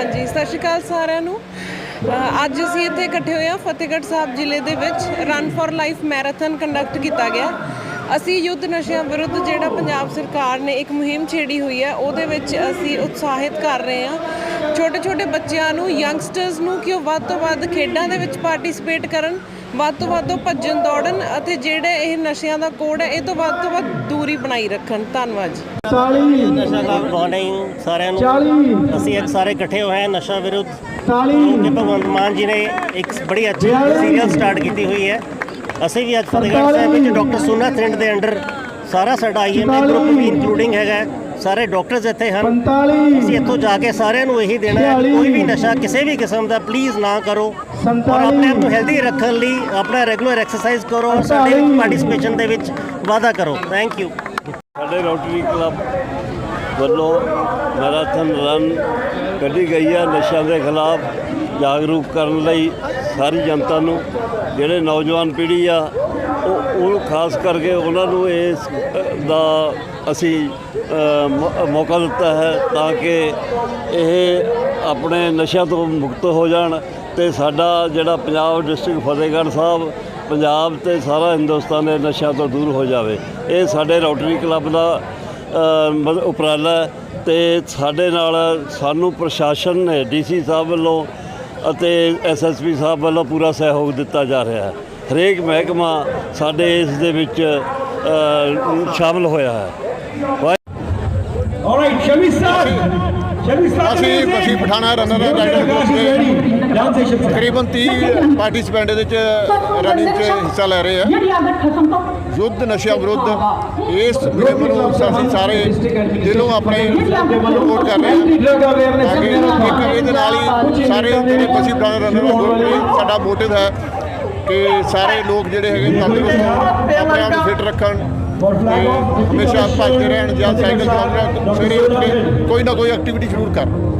ਹਾਂਜੀ, ਸਤਿ ਸ਼੍ਰੀ ਅਕਾਲ ਸਾਰਿਆਂ ਨੂੰ। ਅੱਜ ਅਸੀਂ ਇੱਥੇ ਇਕੱਠੇ ਹੋਏ ਹਾਂ ਫਤਿਹਗੜ੍ਹ ਸਾਹਿਬ ਜ਼ਿਲ੍ਹੇ ਦੇ ਵਿੱਚ run for life marathon conduct ਕੀਤਾ ਗਿਆ। ਅਸੀਂ ਯੁੱਧ ਨਸ਼ਿਆਂ ਵਿਰੁੱਧ ਜਿਹੜਾ ਪੰਜਾਬ ਸਰਕਾਰ ਨੇ ਇੱਕ ਮੁਹਿੰਮ ਛੇੜੀ ਹੋਈ ਹੈ, ਉਹਦੇ ਵਿੱਚ ਅਸੀਂ ਉਤਸ਼ਾਹਿਤ ਕਰ ਰਹੇ ਹਾਂ। ਛੋਟੇ ਛੋਟੇ ਬੱਚਿਆਂ ਨੂੰ ਯੰਗਸਟਰਸ ਨੂੰ ਕਿ ਉਹ ਵੱਧ ਤੋਂ ਵੱਧ ਖੇਡਾਂ ਦੇ ਵਿੱਚ ਪਾਰਟਿਸਿਪੇਟ ਕਰਨ। ਵੱਧ ਤੋਂ ਵੱਧ ਭੱਜਣ ਦੌੜਨ ਅਤੇ ਜਿਹੜੇ ਇਹ ਨਸ਼ਿਆਂ ਦਾ ਕੋਡ ਹੈ ਇਹ ਤੋਂ ਵੱਧ ਤੋਂ ਵੱਧ ਦੂਰੀ ਬਣਾਈ ਰੱਖਣ। ਧੰਨਵਾਦ ਜੀ। 40 ਨਸ਼ਾ ਗੁੱਡ ਮਾਰਨਿੰਗ ਸਾਰਿਆਂ ਨੂੰ। 40 ਅਸੀਂ ਅੱਜ ਸਾਰੇ ਇਕੱਠੇ ਹੋਏ ਹਾਂ ਨਸ਼ਾ ਵਿਰੁੱਧ। 40 ਕਿ ਭਗਵੰਤ ਮਾਨ ਜੀ ਨੇ ਇੱਕ ਬੜੀ ਅੱਛੀ ਸੀਰੀਅਲ ਸਟਾਰਟ ਕੀਤੀ ਹੋਈ ਹੈ। ਅਸੀਂ ਵੀ ਅੱਜ ਫਤਿਹਗੜ੍ਹ ਸਾਹਿਬ ਵਿੱਚ ਡਾਕਟਰ ਸੁਨਾ ਥਿੰਡ ਦੇ ਅੰਡਰ ਸਾਰਾ ਸਾਡਾ ਆਈਐਮਏ ਗਰੁੱਪ ਵੀ ਇਨਕਲੂਡਿੰਗ ਹੈਗਾ ਹੈ। ਸਾਰੇ ਡਾਕਟਰਸ ਇੱਥੇ ਹਨ। 45 ਅਸੀਂ ਇੱਥੋਂ ਜਾ ਕੇ ਸਾਰਿਆਂ ਨੂੰ ਇਹੀ ਦੇਣਾ ਹੈ ਕੋਈ ਵੀ ਨਸ਼ਾ ਕਿਸੇ ਵੀ ਕਿਸਮ ਦਾ ਪਲੀਜ਼ ਨਾ ਕਰੋ। ਔਰ ਆਪਣੇ ਆਪ ਨੂੰ ਹੈਲਦੀ ਰੱਖਣ ਲਈ ਆਪਣਾ ਰੈਗੂਲਰ ਐਕਸਰਸਾਈਜ਼ ਕਰੋ ਔਰ ਸਾਡੇ ਪਾਰਟਿਸਿਪੇਸ਼ਨ ਦੇ ਵਿੱਚ ਵਾਧਾ ਕਰੋ। ਥੈਂਕ ਯੂ ਸਾਡੇ ਰੋਟਰੀ ਕਲੱਬ ਵੱਲੋਂ ਮੈਰਾਥਨ ਰਨ ਕੱਢੀ ਗਈ ਹੈ ਨਸ਼ਿਆਂ ਦੇ ਖਿਲਾਫ ਜਾਗਰੂਕ ਕਰਨ ਲਈ ਸਾਰੀ ਜਨਤਾ ਨੂੰ ਜਿਹੜੇ ਨੌਜਵਾਨ ਪੀੜ੍ਹੀ ਆ ਉਹ ਖਾਸ ਕਰਕੇ ਉਹਨਾਂ ਨੂੰ ਇਸ ਦਾ ਅਸੀਂ ਮੌਕਾ ਦਿੱਤਾ ਹੈ ਤਾਂ ਕਿ ਇਹ ਆਪਣੇ ਨਸ਼ਿਆਂ ਤੋਂ ਮੁਕਤ ਹੋ ਜਾਣ ਤੇ ਸਾਡਾ ਜਿਹੜਾ ਪੰਜਾਬ ਡਿਸਟ੍ਰਿਕਟ ਫਤਿਹਗੜ੍ਹ ਸਾਹਿਬ, ਪੰਜਾਬ ਤੇ ਸਾਰਾ ਹਿੰਦੁਸਤਾਨ ਦੇ ਨਸ਼ਿਆਂ ਤੋਂ ਦੂਰ ਹੋ ਜਾਵੇ। ਇਹ ਸਾਡੇ ਰੋਟਰੀ ਕਲੱਬ ਦਾ ਮਤਲਬ ਉਪਰਾਲਾ ਹੈ ਤੇ ਸਾਡੇ ਨਾਲ ਸਾਨੂੰ ਪ੍ਰਸ਼ਾਸਨ ਨੇ ਡੀਸੀ ਸਾਹਿਬ ਵੱਲੋਂ ਅਤੇ ਐਸਐਸਪੀ ਸਾਹਿਬ ਵੱਲੋਂ ਪੂਰਾ ਸਹਿਯੋਗ ਦਿੱਤਾ ਜਾ ਰਿਹਾ ਹੈ। ਹਰੇਕ ਮਹਿਕਮਾ ਸਾਡੇ ਇਸ ਦੇ ਵਿੱਚ ਸ਼ਾਮਲ ਹੋਇਆ ਹੈ। ਵਾਹਿ- alright Shami sir Shami sir ਅਸੀਂ ਪਠਾਣਾ ਰਨਰ ਰਾਈਡਰ ਗਰੁੱਪ ਦੇ ਤਕਰੀਬਨ 30 ਪਾਰਟਿਸਪੈਂਟ ਇਹਦੇ ਚ ਰਨਿੰਗ 'ਚ ਹਿੱਸਾ ਲੈ ਰਹੇ ਆ। ਯੁੱਧ ਨਸ਼ਿਆਂ ਵਿਰੁੱਧ ਇਸ ਮੁਹਿੰਮ ਨੂੰ ਅਸੀਂ ਸਾਰੇ ਦਿਲੋਂ ਆਪਣੇ ਸਪੋਰਟ ਕਰ ਰਹੇ ਹਾਂ ਕਿ ਇਹਦੇ ਨਾਲ ਹੀ ਸਾਰੇ ਜਿਹੜੇ ਬਸੀ ਪਠਾਣਾ ਰਨਰ ਗਰੁੱਪ ਸਾਡਾ ਮੋਟਿਵ ਹੈ। ਕਿ ਸਾਰੇ ਲੋਕ ਜਿਹੜੇ ਹੈਗੇ ਤੰਦਰੁਸਤ ਹੋਣ ਆਪਣੇ ਆਪ ਨੂੰ ਫਿੱਟ ਰੱਖਣ ਹਮੇਸ਼ਾ ਭੱਜਦੇ ਰਹਿਣ ਜਾਂ ਸਾਈਕਲ ਚਲਾਉਣ ਸਵੇਰੇ ਉੱਠ ਕੇ ਕੋਈ ਨਾ ਕੋਈ ਐਕਟੀਵਿਟੀ ਜ਼ਰੂਰ ਕਰਨ